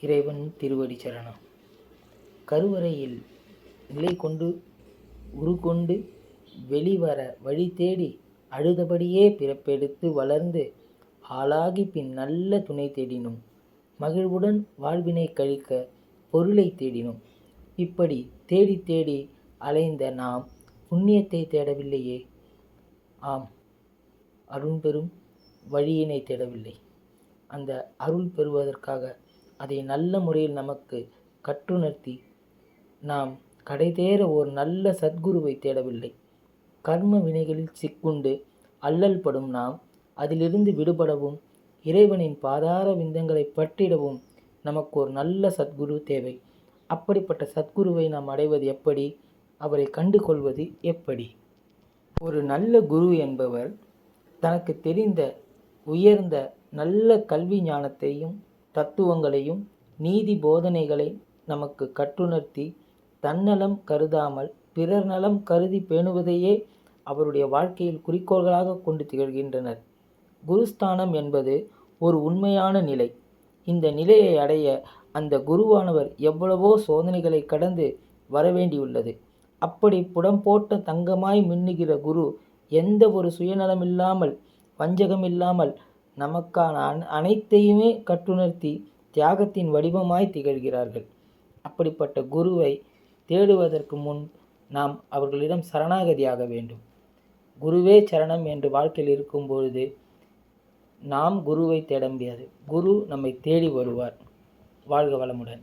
இறைவன் திருவடி சரணம் கருவறையில் நிலை கொண்டு உருக்கொண்டு வெளிவர வழி தேடி அழுதபடியே பிறப்பெடுத்து வளர்ந்து ஆளாகி பின் நல்ல துணை தேடினோம் மகிழ்வுடன் வாழ்வினை கழிக்க பொருளை தேடினோம் இப்படி தேடி தேடி அலைந்த நாம் புண்ணியத்தை தேடவில்லையே. ஆம் அருள் பெறும் வழியினை தேடவில்லை. அந்த அருள் பெறுவதற்காக அதை நல்ல முறையில் நமக்கு கற்றுணர்த்தி நாம் கடைதேற ஒரு நல்ல சத்குருவை தேடவில்லை. கர்ம வினைகளில் சிக்குண்டு அல்லல் படும் நாம் அதிலிருந்து விடுபடவும் இறைவனின் பாதார விந்தங்களை பற்றிடவும் நமக்கு ஒரு நல்ல சத்குரு தேவை. அப்படிப்பட்ட சத்குருவை நாம் அடைவது எப்படி? அவரை கண்டு கொள்வது எப்படி? ஒரு நல்ல குரு என்பவர் தனக்கு தெரிந்த உயர்ந்த நல்ல கல்வி ஞானத்தையும் தத்துவங்களையும் நீதி போதனைகளை நமக்கு கற்றுணர்த்தி தன்னலம் கருதாமல் பிறர் நலம் கருதி பேணுவதையே அவருடைய வாழ்க்கையில் குறிக்கோள்களாக கொண்டு திகழ்கின்றனர். குருஸ்தானம் என்பது ஒரு உண்மையான நிலை. இந்த நிலையை அடைய அந்த குருவானவர் எவ்வளவோ சோதனைகளை கடந்து வரவேண்டியுள்ளது. அப்படி புடம் போட்ட தங்கமாய் மின்னுகிற குரு எந்த ஒரு சுயநலமில்லாமல் வஞ்சகமில்லாமல் நமக்கான அன் அனைத்தையுமே கட்டுணர்த்தி தியாகத்தின் வடிவமாய் திகழ்கிறார்கள். அப்படிப்பட்ட குருவை தேடுவதற்கு முன் நாம் அவர்களிடம் சரணாகதியாக வேண்டும். குருவே சரணம் என்று வாழ்க்கையில் இருக்கும் பொழுது நாம் குருவை தேட முடியாது. குரு நம்மை தேடி வருவார். வாழ்க வளமுடன்.